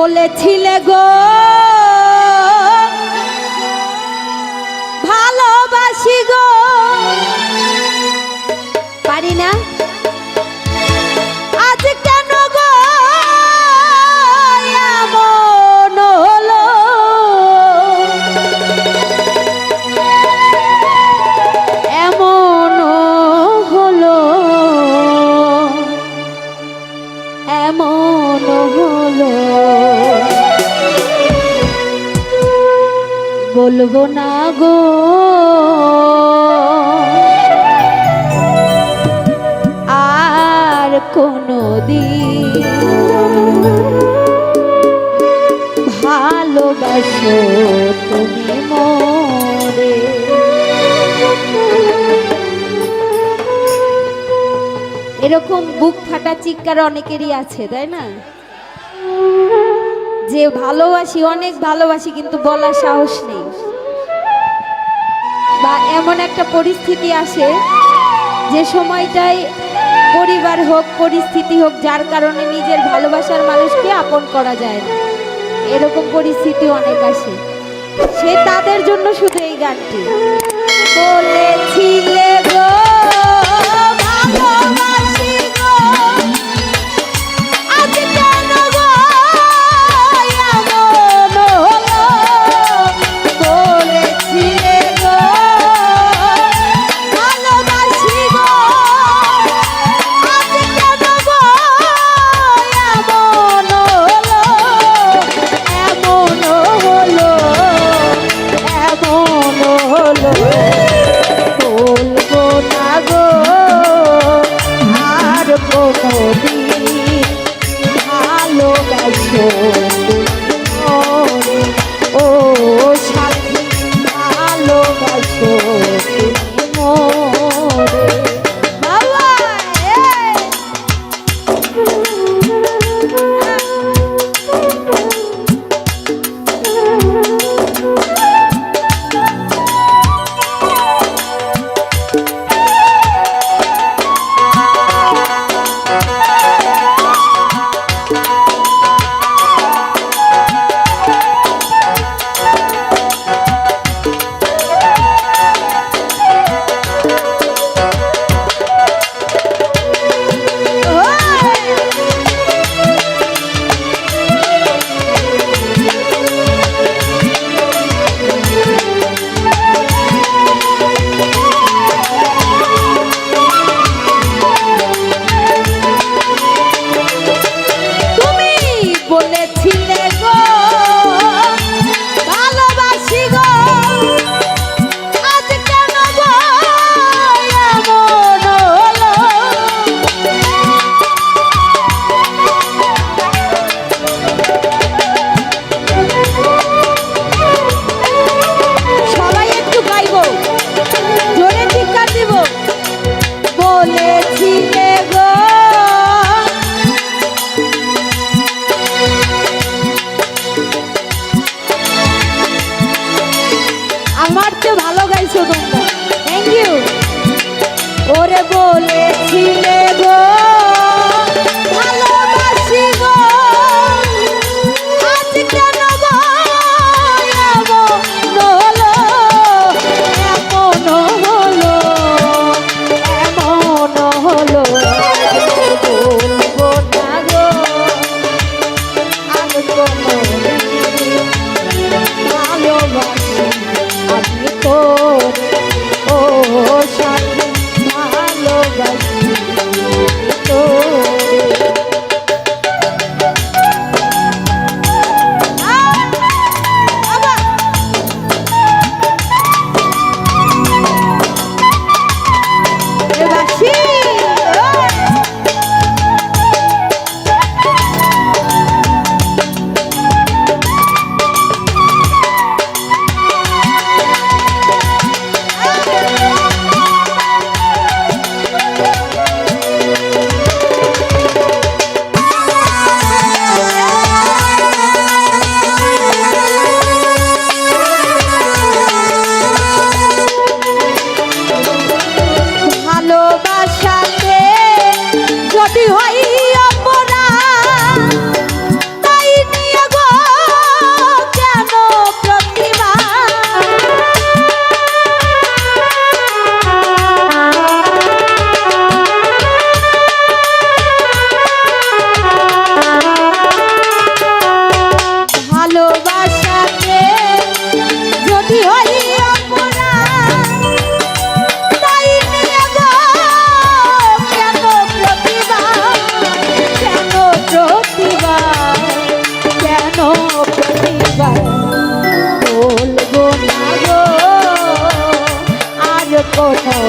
বলেছিলে গো। ভালোবাসি গো। পারি না? বলব না গো। আর কোনো দিন ভালোবাসো তুমি মরে। এরকম বুক ফাটা চিৎকার অনেকেরই আছে, তাই না? যে ভালোবাসি, অনেক ভালোবাসি, কিন্তু বলার সাহস নেই। বা এমন একটা পরিস্থিতি আসে যে সময়টায় পরিবার হোক, পরিস্থিতি হোক, যার কারণে নিজের ভালোবাসার মানুষকে আপন করা যায় না। এরকম পরিস্থিতি অনেক আসে। সে তাদের জন্য শুধু এই গানটি। বলেছিলে 어우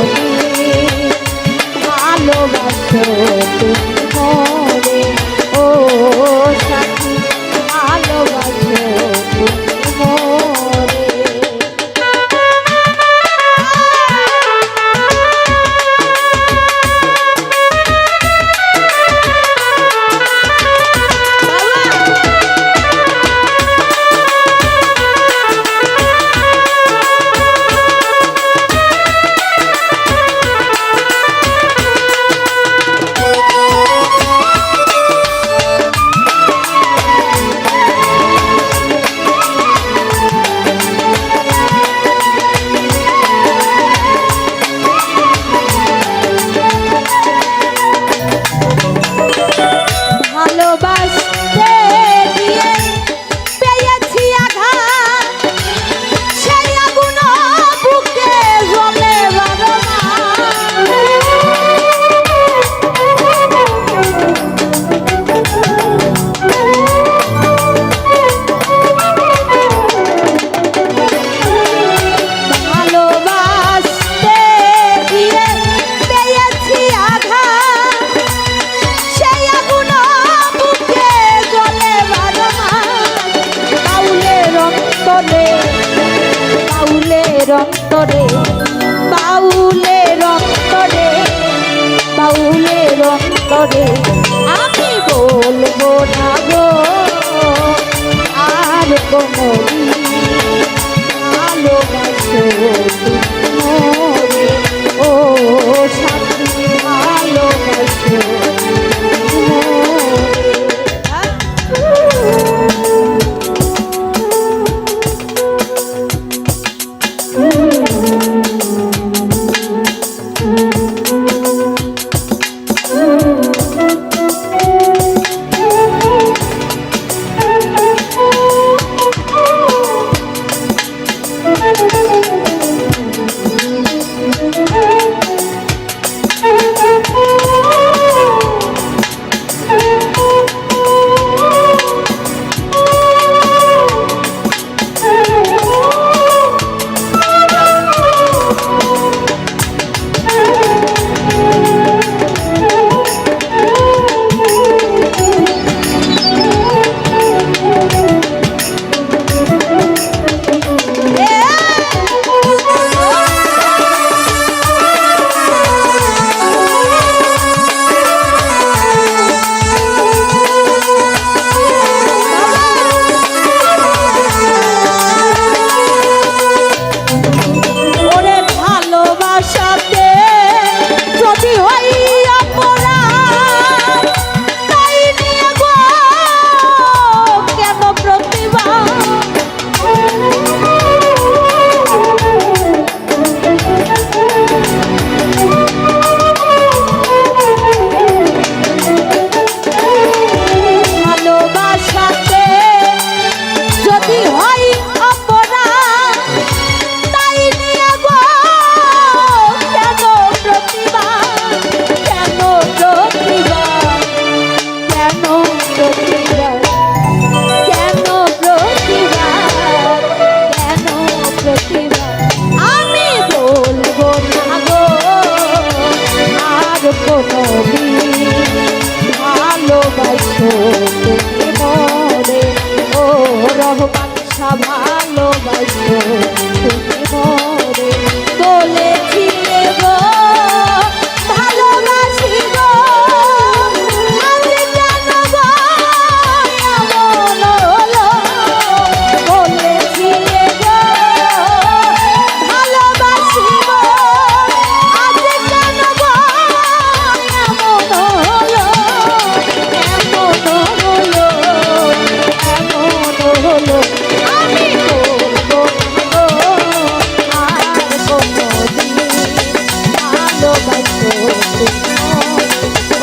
শাহ ভালোবাসো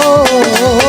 ও